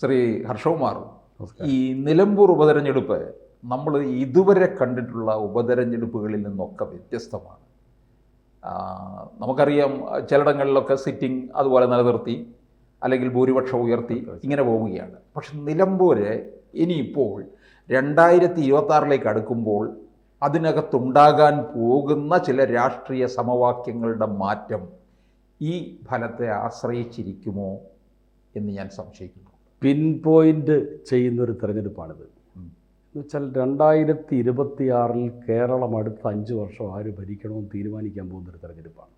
ശ്രീ ഹർഷകുമാർ. ഈ നിലമ്പൂർ ഉപതെരഞ്ഞെടുപ്പ് നമ്മൾ ഇതുവരെ കണ്ടിട്ടുള്ള ഉപതെരഞ്ഞെടുപ്പുകളിൽ നിന്നൊക്കെ വ്യത്യസ്തമാണ്. നമുക്കറിയാം ചിലയിടങ്ങളിലൊക്കെ സിറ്റിംഗ് അതുപോലെ നിലനിർത്തി അല്ലെങ്കിൽ ഭൂരിപക്ഷം ഉയർത്തി ഇങ്ങനെ പോവുകയാണ്. പക്ഷെ നിലമ്പൂര് ഇനിയിപ്പോൾ രണ്ടായിരത്തി ഇരുപത്തി ആറിലേക്ക് അടുക്കുമ്പോൾ അതിനകത്തുണ്ടാകാൻ പോകുന്ന ചില രാഷ്ട്രീയ സമവാക്യങ്ങളുടെ മാറ്റം ഈ ഫലത്തെ ആശ്രയിച്ചിരിക്കുമോ എന്ന് ഞാൻ സംശയിക്കുന്നു. പിൻ പോയിന്റ് ചെയ്യുന്നൊരു തെരഞ്ഞെടുപ്പാണിത്. എന്ന് വെച്ചാൽ രണ്ടായിരത്തി ഇരുപത്തി ആറിൽ കേരളം അടുത്ത അഞ്ച് വർഷം ആര് ഭരിക്കണമെന്ന് തീരുമാനിക്കാൻ പോകുന്നൊരു തെരഞ്ഞെടുപ്പാണ്.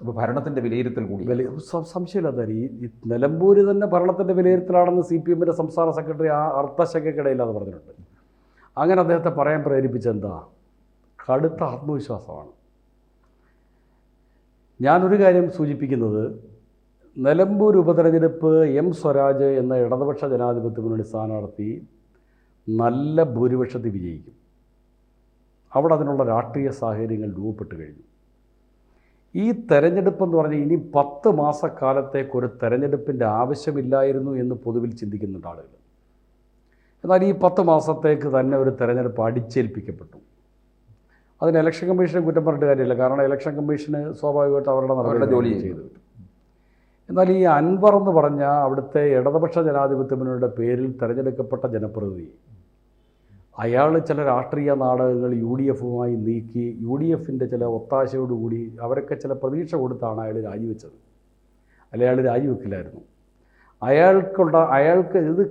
അപ്പോൾ ഭരണത്തിന്റെ വിലയിരുത്തൽ കൂടി. വില സംശയമില്ല സംശയമില്ലാത്ത ഈ നിലമ്പൂർ തന്നെ ഭരണത്തിന്റെ വിലയിരുത്തലാണെന്ന് സി പി എമ്മിന്റെ സംസ്ഥാന സെക്രട്ടറി ആ അർത്ഥശങ്കക്കിടയില്ലാതെ പറഞ്ഞിട്ടുണ്ട്. അങ്ങനെ അദ്ദേഹത്തെ പറയാൻ പ്രേരിപ്പിച്ച എന്താ? കടുത്ത ആത്മവിശ്വാസമാണ്. ഞാനൊരു കാര്യം സൂചിപ്പിക്കുന്നത് നിലമ്പൂർ ഉപതെരഞ്ഞെടുപ്പ് എം സ്വരാജ് എന്ന ഇടതുപക്ഷ ജനാധിപത്യ മുന്നണി സ്ഥാനാർത്ഥി നല്ല ഭൂരിപക്ഷത്തിൽ വിജയിക്കും. അവിടെ അതിനുള്ള രാഷ്ട്രീയ സാഹചര്യങ്ങൾ രൂപപ്പെട്ട് കഴിഞ്ഞു. ഈ തെരഞ്ഞെടുപ്പ് എന്ന് പറഞ്ഞാൽ ഇനി പത്ത് മാസക്കാലത്തേക്ക് ഒരു തെരഞ്ഞെടുപ്പിന്റെ ആവശ്യമില്ലായിരുന്നു എന്ന് പൊതുവിൽ ചിന്തിക്കുന്നുണ്ട് ആളുകൾ. എന്നാൽ ഈ പത്ത് മാസത്തേക്ക് തന്നെ ഒരു തെരഞ്ഞെടുപ്പ് അടിച്ചേൽപ്പിക്കപ്പെട്ടു. അതിന് ഇലക്ഷൻ കമ്മീഷനെ കുറ്റം പറഞ്ഞിട്ട് കാര്യമില്ല. കാരണം ഇലക്ഷൻ കമ്മീഷന് സ്വാഭാവികമായിട്ട് അവരുടെ ജോലി ചെയ്തു എന്നാൽ ഈ അൻവർ എന്ന് പറഞ്ഞ അവിടുത്തെ ഇടതുപക്ഷ ജനാധിപത്യ മുന്നണിയുടെ പേരിൽ തിരഞ്ഞെടുക്കപ്പെട്ട ജനപ്രതിനിധി അയാൾ ചില രാഷ്ട്രീയ നാടകങ്ങൾ യു ഡി എഫുമായി നീക്കി യു ഡി എഫിന്റെ ചില ഒത്താശയോടുകൂടി അവരൊക്കെ ചില പ്രതീക്ഷ കൊടുത്താണ് അയാൾ രാജിവെച്ചത്. അല്ല അയാൾ രാജിവെക്കില്ലായിരുന്നു. അയാൾക്കുള്ള അയാൾക്ക് ഇത്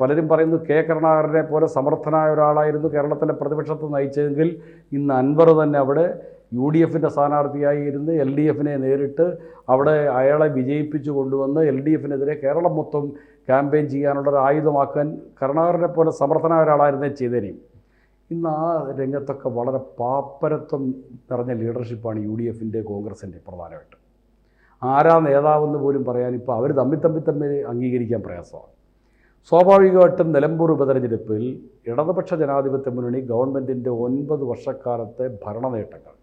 പലരും പറയുന്നു കെ കരുണാകരനെ പോലെ സമർത്ഥനായ ഒരാളായിരുന്നു കേരളത്തിലെ പ്രതിപക്ഷത്തെ നയിച്ചതെങ്കിൽ ഇന്ന് അൻവർ തന്നെ അവിടെ യു ഡി എഫിന്റെ സ്ഥാനാർത്ഥിയായി ഇരുന്ന് എൽ ഡി എഫിനെ നേരിട്ട് അവിടെ അയാളെ വിജയിപ്പിച്ചു കൊണ്ടുവന്ന് എൽ ഡി എഫിനെതിരെ കേരളം മൊത്തം ക്യാമ്പയിൻ ചെയ്യാനുള്ള ഒരു ആയുധമാക്കാൻ കരുണാകരനെ പോലെ സമർത്ഥനായ ഒരാളായിരുന്നേ ചെയ്തേനെ. ഇന്ന് ആ രംഗത്തൊക്കെ വളരെ പാപ്പരത്വം നിറഞ്ഞ ലീഡർഷിപ്പാണ് യു ഡി എഫിന്റെ കോൺഗ്രസിന്റെ പ്രധാനമായിട്ട്. ആരാ നേതാവെന്ന് പോലും പറയാൻ ഇപ്പോൾ അവർ തമ്മിൽ തമ്മിൽ തമ്മിൽ അംഗീകരിക്കാൻ പ്രയാസമാണ്. സ്വാഭാവികമായിട്ടും നിലമ്പൂർ ഉപതെരഞ്ഞെടുപ്പിൽ ഇടതുപക്ഷ ജനാധിപത്യ മുന്നണി ഗവൺമെന്റിന്റെ ഒൻപത് വർഷക്കാലത്തെ ഭരണ നേട്ടങ്ങൾ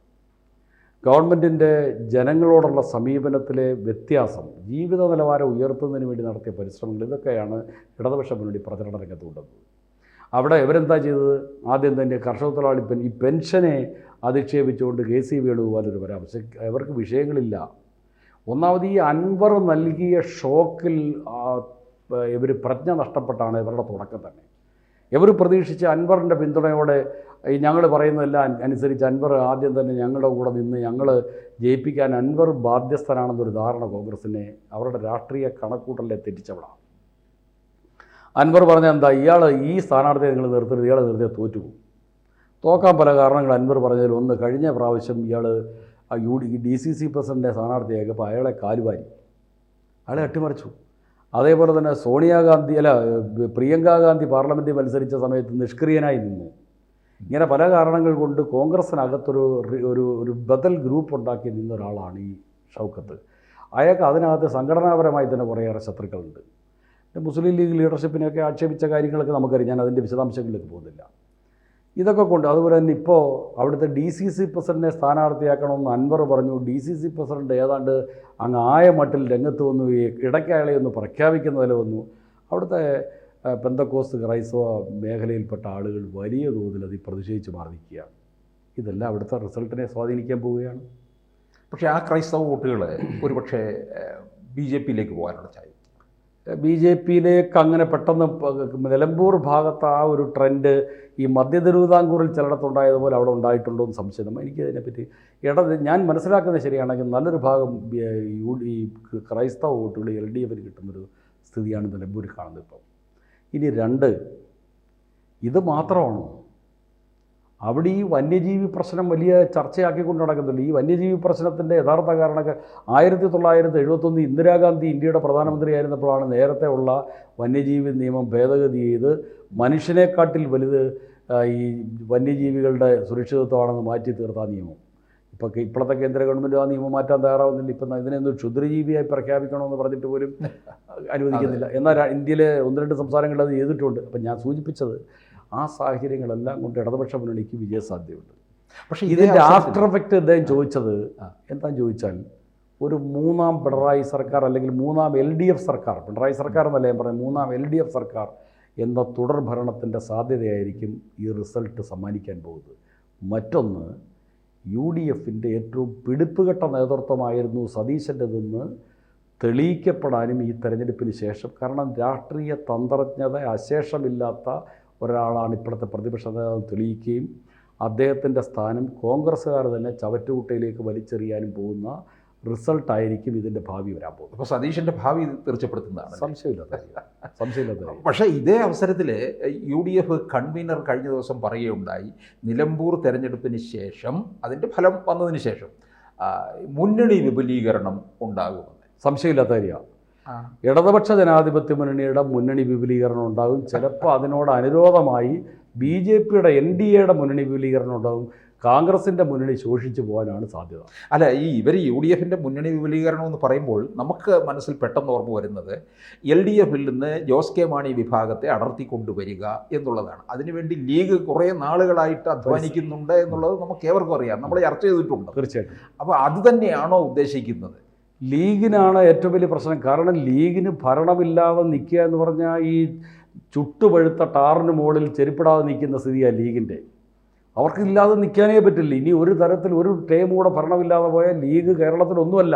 ഗവൺമെന്റിന്റെ ജനങ്ങളോടുള്ള സമീപനത്തിലെ വ്യത്യാസം ജീവിത നിലവാരം ഉയർത്തുന്നതിന് വേണ്ടി നടത്തിയ പരിശ്രമങ്ങൾ ഇതൊക്കെയാണ് ഇടതുപക്ഷ മുന്നണി പ്രചരണ രംഗത്ത് കൊണ്ടുവന്നത്. അവിടെ ഇവരെന്താ ചെയ്തത്? ആദ്യം തന്നെ കർഷക തൊഴിലാളി പെൻ ഈ പെൻഷനെ അധിക്ഷേപിച്ചുകൊണ്ട് കെ സി വേണുഗോപാലൊരു പരാമർശം. അവർക്ക് വിഷയങ്ങളില്ല. ഒന്നാമത് ഈ അൻവർ നൽകിയ ഷോക്കിൽ ഇവർ പ്രജ്ഞ നഷ്ടപ്പെട്ടാണ് ഇവരുടെ തുടക്കം തന്നെ. ഇവർ പ്രതീക്ഷിച്ച് അൻവറിന്റെ പിന്തുണയോടെ ഈ ഞങ്ങൾ പറയുന്നതെല്ലാം അനുസരിച്ച് അൻവർ ആദ്യം തന്നെ ഞങ്ങളുടെ കൂടെ നിന്ന് ഞങ്ങൾ ജയിപ്പിക്കാൻ അൻവർ ബാധ്യസ്ഥനാണെന്നൊരു ധാരണ കോൺഗ്രസിനെ അവരുടെ രാഷ്ട്രീയ കണക്കൂട്ടലിലെ തെറ്റിച്ചവളാണ് അൻവർ പറഞ്ഞ എന്താ? ഇയാൾ ഈ സ്ഥാനാർത്ഥിയെ നിങ്ങൾ നിർത്തരുത് ഇയാൾ നിർത്തിയാൽ തോറ്റുപോകും. തോക്കാൻ പല കാരണങ്ങൾ അൻവർ പറഞ്ഞതിൽ. ഒന്ന് കഴിഞ്ഞ പ്രാവശ്യം ഇയാൾ U D D C C പ്രസിഡന്റെ സ്ഥാനാർത്ഥിയായപ്പോൾ അയാളെ കാലുവാരി. അയാളെ അട്ടിമറിച്ചു. അതേപോലെ തന്നെ സോണിയാഗാന്ധി അല്ല പ്രിയങ്ക ഗാന്ധി പാർലമെന്റിൽ മത്സരിച്ച സമയത്ത് നിഷ്ക്രിയനായി നിന്നു. ഇങ്ങനെ പല കാരണങ്ങൾ കൊണ്ട് കോൺഗ്രസ്സിനകത്തൊരു ഒരു ഒരു ബദൽ ഗ്രൂപ്പ് ഉണ്ടാക്കി നിന്ന ഒരാളാണ് ഈ ഷൗക്കത്ത്. അയാൾക്ക് അതിനകത്ത് സംഘടനാപരമായി തന്നെ കുറേയേറെ ശത്രുക്കളുണ്ട്. മുസ്ലിം ലീഗ് ലീഡർഷിപ്പിനെയൊക്കെ ആക്ഷേപിച്ച കാര്യങ്ങളൊക്കെ നമുക്കറിയാം. ഞാൻ അതിന്റെ വിശദാംശങ്ങളിലേക്ക് പോകുന്നില്ല. ഇതൊക്കെ കൊണ്ട് അതുപോലെ തന്നെ ഇപ്പോൾ അവിടുത്തെ ഡി സി സി പ്രസിഡന്റിനെ സ്ഥാനാർത്ഥിയാക്കണമെന്ന് അൻവർ പറഞ്ഞു. ഡി സി സി പ്രസിഡന്റ് ഏതാണ്ട് അങ്ങ് ആയ മട്ടിൽ രംഗത്ത് വന്നു. ഈ ഇടയ്ക്ക് അയാളെ ഒന്ന് പ്രഖ്യാപിക്കുന്നതിൽ വന്നു. അവിടുത്തെ പെന്തക്കോസ് ക്രൈസ്തവ മേഖലയിൽപ്പെട്ട ആളുകൾ വലിയ തോതിൽ അതിൽ പ്രതിഷേധിച്ച് മാറി ഇതെല്ലാം അവിടുത്തെ റിസൾട്ടിനെ സ്വാധീനിക്കാൻ പോവുകയാണ്. പക്ഷേ ആ ക്രൈസ്തവ വോട്ടുകൾ ഒരുപക്ഷെ ബി ജെ പിയിലേക്ക് പോകാനുള്ള ചായ ബി ജെ പിയിലേക്ക് അങ്ങനെ പെട്ടെന്ന് നിലമ്പൂർ ഭാഗത്ത് ആ ഒരു ട്രെൻഡ് ഈ മധ്യ തിരുവിതാംകൂറിൽ ചിലയിടത്തുണ്ടായതുപോലെ അവിടെ ഉണ്ടായിട്ടുണ്ടോ എന്ന് സംശയം. എനിക്ക് അതിനെപ്പറ്റി ഇട ഞാൻ മനസ്സിലാക്കുന്നത് ശരിയാണെങ്കിൽ നല്ലൊരു ഭാഗം യു ഈ ക്രൈസ്തവ വോട്ടുകൾ എൽ ഡി എഫിന് കിട്ടുന്നൊരു സ്ഥിതിയാണ് നിലമ്പൂരിൽ കാണുന്നത് ഇപ്പം. ഇനി രണ്ട് ഇത് മാത്രമാണോ? അവിടെ ഈ വന്യജീവി പ്രശ്നം വലിയ ചർച്ചയാക്കി ചർച്ചയാക്കിക്കൊണ്ട് നടക്കുന്നുണ്ട്. ഈ വന്യജീവി പ്രശ്നത്തിന്റെ യഥാർത്ഥ കാരണമൊക്കെ ആയിരത്തി തൊള്ളായിരത്തി എഴുപത്തൊന്ന് ഇന്ദിരാഗാന്ധി ഇന്ത്യയുടെ പ്രധാനമന്ത്രിയായിരുന്നപ്പോഴാണ് നേരത്തെ ഉള്ള വന്യജീവി നിയമം ഭേദഗതി ചെയ്ത് മനുഷ്യനെക്കാട്ടിൽ വലുത് ഈ വന്യജീവികളുടെ സുരക്ഷിതത്വമാണെന്ന് മാറ്റി തീർത്ത നിയമം. ഇപ്പോൾ ഇപ്പോഴത്തെ കേന്ദ്ര ഗവൺമെന്റ് ആ നിയമം മാറ്റാൻ തയ്യാറാവുന്നില്ല. ഇപ്പം ഇതിനെയൊന്ന് ക്ഷുദ്രജീവിയായി പ്രഖ്യാപിക്കണമെന്ന് പറഞ്ഞിട്ട് പോലും അനുവദിക്കുന്നില്ല. എന്നാൽ ഇന്ത്യയിലെ ഒന്ന് രണ്ട് സംസ്ഥാനങ്ങളിൽ അത് ചെയ്തിട്ടുണ്ട്. അപ്പം ഞാൻ സൂചിപ്പിച്ചത് ആ സാഹചര്യങ്ങളെല്ലാം കൊണ്ട് ഇടതുപക്ഷ മുന്നണിക്ക് വിജയസാധ്യതയുണ്ട്. പക്ഷേ ഇതിന്റെ ആഫ്റ്റർ എഫക്റ്റ് അദ്ദേഹം ചോദിച്ചത്. എന്താ ചോദിച്ചാൽ ഒരു മൂന്നാം പിണറായി സർക്കാർ അല്ലെങ്കിൽ മൂന്നാം എൽ ഡി എഫ് സർക്കാർ പിണറായി സർക്കാർ എന്നല്ല ഞാൻ പറയുന്നത് മൂന്നാം എൽ ഡി എഫ് സർക്കാർ എന്ന തുടർ ഭരണത്തിന്റെ സാധ്യതയായിരിക്കും ഈ റിസൾട്ട് സമ്മാനിക്കാൻ പോകുന്നത്. മറ്റൊന്ന് യു ഡി എഫിന്റെ ഏറ്റവും പിടിപ്പുകെട്ട നേതൃത്വമായിരുന്നു സതീശന്റെതെന്ന് തെളിയിക്കപ്പെടാനും ഈ തെരഞ്ഞെടുപ്പിന് ശേഷം. കാരണം രാഷ്ട്രീയ തന്ത്രജ്ഞത അശേഷമില്ലാത്ത ഒരാളാണ് ഇപ്പോഴത്തെ പ്രതിപക്ഷ നേതാവ് തെളിയിക്കുകയും അദ്ദേഹത്തിന്റെ സ്ഥാനം കോൺഗ്രസ്സുകാർ തന്നെ ചവറ്റുകുട്ടയിലേക്ക് വലിച്ചെറിയാനും പോകുന്ന റിസൾട്ടായിരിക്കും ഇതിന്റെ ഭാവി വരാൻ പോകുന്നത് അപ്പോൾ സതീഷിന്റെ ഭാവി തീർച്ചപ്പെടുത്തുന്നതാണ് സംശയമില്ലാത്ത. സംശയമില്ലാത്ത. പക്ഷേ ഇതേ അവസരത്തിൽ യു ഡി എഫ് കൺവീനർ കഴിഞ്ഞ ദിവസം പറയുകയുണ്ടായി നിലമ്പൂർ തെരഞ്ഞെടുപ്പിന് ശേഷം അതിന്റെ ഫലം വന്നതിന് ശേഷം മുന്നണി വിപുലീകരണം ഉണ്ടാകുമെന്ന് സംശയമില്ലാത്ത കാര്യമാണ് ഇടതുപക്ഷ ജനാധിപത്യ മുന്നണിയുടെ മുന്നണി വിപുലീകരണം ഉണ്ടാകും. ചിലപ്പോൾ അതിനോട് അനുരോധമായി ബി ജെ പിയുടെ എൻ ഡി എയുടെ മുന്നണി വിപുലീകരണം ഉണ്ടാകും. കോൺഗ്രസിന്റെ മുന്നണി ശോഷിച്ചു പോകാനാണ് സാധ്യത. അല്ല ഈ ഇവർ യു ഡി എഫിന്റെ മുന്നണി വിപുലീകരണം എന്ന് പറയുമ്പോൾ നമുക്ക് മനസ്സിൽ പെട്ടെന്ന് ഓർമ്മ വരുന്നത് എൽ ഡി എഫിൽ നിന്ന് ജോസ് കെ മാണി വിഭാഗത്തെ അടർത്തി കൊണ്ടുവരിക എന്നുള്ളതാണ്. അതിനുവേണ്ടി ലീഗ് കുറേ നാളുകളായിട്ട് അധ്വാനിക്കുന്നുണ്ട് എന്നുള്ളത് നമുക്ക് ഏവർക്കും അറിയാം. നമ്മൾ ചർച്ച ചെയ്തിട്ടുണ്ട്. തീർച്ചയായിട്ടും. അപ്പോൾ അത് തന്നെയാണോ ഉദ്ദേശിക്കുന്നത്? ലീഗിനാണ് ഏറ്റവും വലിയ പ്രശ്നം. കാരണം ലീഗിന് ഭരണമില്ലാതെ നിൽക്കുക എന്ന് പറഞ്ഞാൽ ഈ ചുട്ടുപഴുത്ത ടാറിന് മുകളിൽ ചെരുപ്പിടാതെ നിൽക്കുന്ന സ്ഥിതിയാണ് ലീഗിന്റെ. അവർക്കില്ലാതെ നിൽക്കാനേ പറ്റില്ല. ഇനി ഒരു തരത്തിൽ ഒരു ടേം കൂടെ ഭരണമില്ലാതെ പോയാൽ ലീഗ് കേരളത്തിലൊന്നുമല്ല.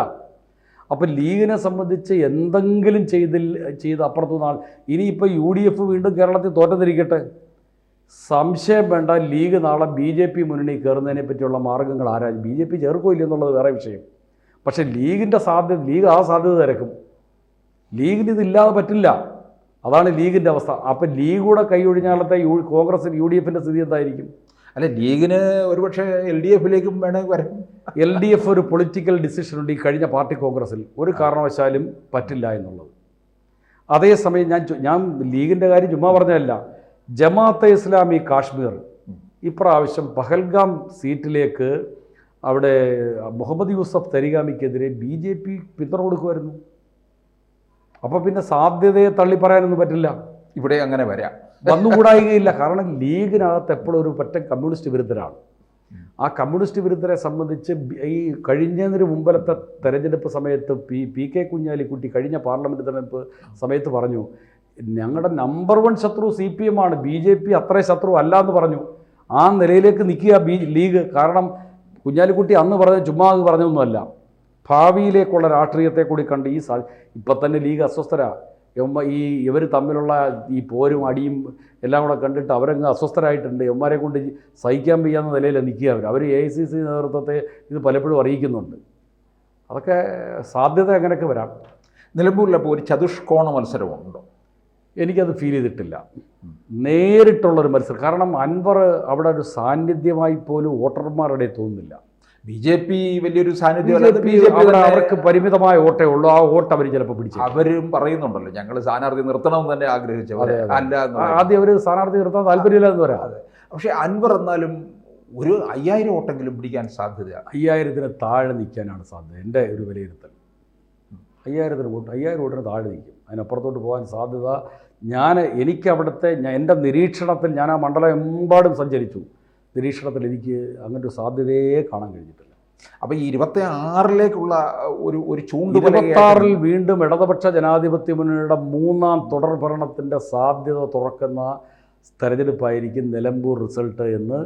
അപ്പം ലീഗിനെ സംബന്ധിച്ച് എന്തെങ്കിലും ചെയ്തിൽ ചെയ്ത് അപ്പുറത്തു നിന്നാൾ ഇനിയിപ്പോൾ യു ഡി എഫ് വീണ്ടും കേരളത്തിൽ തോറ്റതിരിക്കട്ടെ? സംശയം വേണ്ട. ലീഗ് നാളെ ബി ജെ പി മുന്നണി കയറുന്നതിനെ പറ്റിയുള്ള മാർഗങ്ങൾ ആരാ? ബി ജെ പി ചേർക്കോ ഇല്ലെന്നുള്ളത് വേറെ വിഷയം. പക്ഷേ ലീഗിന്റെ സാധ്യത ലീഗ് ആ സാധ്യത തിരക്കും. ലീഗിന് ഇതില്ലാതെ പറ്റില്ല. അതാണ് ലീഗിന്റെ അവസ്ഥ. അപ്പം ലീഗ് കൂടെ കൈയൊഴിഞ്ഞാലത്തെ യു കോൺഗ്രസിന് യു ഡി എഫിന്റെ സ്ഥിതി എന്തായിരിക്കും? അല്ല ലീഗിന് ഒരുപക്ഷെ എൽ ഡി എഫിലേക്കും വേണമെങ്കിൽ വരാം. എൽ ഡി എഫ് ഒരു പൊളിറ്റിക്കൽ ഡിസിഷൻ ഉണ്ട് ഈ കഴിഞ്ഞ പാർട്ടി കോൺഗ്രസിൽ. ഒരു കാരണവശാലും പറ്റില്ല എന്നുള്ളത്. അതേസമയം ഞാൻ ഞാൻ ലീഗിന്റെ കാര്യം ചുമ്മാ പറഞ്ഞതല്ല. ജമാഅത്തെ ഇസ്ലാമി കാശ്മീർ. ഇപ്രാവശ്യം പഹൽഗാം സീറ്റിലേക്ക് അവിടെ മുഹമ്മദ് യൂസഫ് തരികാമിക്കെതിരെ ബി ജെ പി പിന്തുണ കൊടുക്കുമായിരുന്നു. അപ്പോൾ പിന്നെ സാധ്യതയെ തള്ളി പറയാനൊന്നും പറ്റില്ല. ഇവിടെ അങ്ങനെ വരാം. വന്നുകൂടായികയില്ല. കാരണം ലീഗിനകത്ത് എപ്പോഴും ഒരു പറ്റ കമ്മ്യൂണിസ്റ്റ് വിരുദ്ധരാണ്. ആ കമ്മ്യൂണിസ്റ്റ് വിരുദ്ധരെ സംബന്ധിച്ച് ഈ കഴിഞ്ഞതിന് മുമ്പലത്തെ തെരഞ്ഞെടുപ്പ് സമയത്ത് പി പി കെ കുഞ്ഞാലിക്കുട്ടി കഴിഞ്ഞ പാർലമെന്റ് തെരഞ്ഞെടുപ്പ് സമയത്ത് പറഞ്ഞു ഞങ്ങളുടെ നമ്പർ വൺ ശത്രു സി പി എം ആണ്. ബി ജെ പി അത്ര ശത്രു അല്ല എന്ന് പറഞ്ഞു. ആ നിലയിലേക്ക് നിൽക്കുക ബി ലീഗ്. കാരണം കുഞ്ഞാലിക്കുട്ടി അന്ന് പറഞ്ഞ ചുമ്മാ അത് പറഞ്ഞൊന്നുമല്ല ഭാവിയിലേക്കുള്ള രാഷ്ട്രീയത്തെ കൂടി കണ്ട് ഈ സാ ഇപ്പം തന്നെ ലീഗ് അസ്വസ്ഥരാ. ഈ ഇവർ തമ്മിലുള്ള ഈ പോരും അടിയും എല്ലാം കൂടെ കണ്ടിട്ട് അവരങ്ങ് അസ്വസ്ഥരായിട്ടുണ്ട്. എമ്മാരെ കൊണ്ട് സഹിക്കാൻ വയ്യാന്ന നിലയിൽ നിൽക്കുക അവർ അവർ എ ഐ സി സി നേതൃത്വത്തെ ഇത് പലപ്പോഴും അറിയിക്കുന്നുണ്ട്. അതൊക്കെ സാധ്യത അങ്ങനെയൊക്കെ വരാം. നിലമ്പൂരിലപ്പോൾ ഒരു ചതുഷ്കോണ മത്സരമുണ്ടോ. എനിക്കത് ഫീൽ ചെയ്തിട്ടില്ല. നേരിട്ടുള്ളൊരു മത്സരം. കാരണം അൻവർ അവിടെ ഒരു സാന്നിധ്യമായി പോലും വോട്ടർമാരുടെ തോന്നുന്നില്ല. ബി ജെ പി വലിയൊരു സാന്നിധ്യം അവർക്ക് പരിമിതമായ വോട്ടേ ഉള്ളൂ. ആ വോട്ട് അവർ ചിലപ്പോൾ പിടിച്ചു. അവരും പറയുന്നുണ്ടല്ലോ ഞങ്ങൾ സ്ഥാനാർത്ഥി നിർത്തണമെന്ന് തന്നെ ആഗ്രഹിച്ചവർ അതെ. അല്ല ആദ്യം അവർ സ്ഥാനാർത്ഥി നിർത്താൻ താല്പര്യമില്ല എന്ന് പറയാം. പക്ഷേ അൻവർ എന്നാലും ഒരു അയ്യായിരം വോട്ടെങ്കിലും പിടിക്കാൻ സാധ്യത അയ്യായിരത്തിന് താഴെ നിൽക്കാനാണ് സാധ്യത. എന്റെ ഒരു വിലയിരുത്തൽ. അയ്യായിരത്തിന് വോട്ട് അയ്യായിരം വോട്ടിന് താഴെ നിൽക്കും. അതിനപ്പുറത്തോട്ട് പോകാൻ സാധ്യത ഞാൻ എനിക്ക് അവിടുത്തെ എന്റെ നിരീക്ഷണത്തിൽ ഞാൻ ആ മണ്ഡലം എമ്പാടും സഞ്ചരിച്ചു. നിരീക്ഷണത്തിൽ എനിക്ക് അങ്ങനെ ഒരു സാധ്യതയെ കാണാൻ കഴിഞ്ഞിട്ടില്ല. അപ്പോൾ ഈ ഇരുപത്തി ആറിലേക്കുള്ള ഒരു ഒരു ഇരുപത്താറിൽ ചൂണ്ടുപലകയായിട്ട് വീണ്ടും ഇടതുപക്ഷ ജനാധിപത്യ മുന്നണിയുടെ മൂന്നാം തുടർ ഭരണത്തിന്റെ സാധ്യത തുറക്കുന്ന തെരഞ്ഞെടുപ്പായിരിക്കും നിലമ്പൂർ റിസൾട്ട് എന്ന്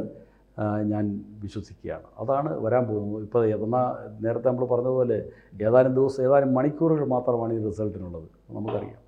ഞാൻ വിശ്വസിക്കുകയാണ്. അതാണ് വരാൻ പോകുന്നത്. ഇപ്പോൾ എന്നാൽ നേരത്തെ നമ്മൾ പറഞ്ഞതുപോലെ ഏതാനും ദിവസം ഏതാനും മണിക്കൂറുകൾ മാത്രമാണ് ഈ റിസൾട്ടിനുള്ളത്. നമുക്കറിയാം.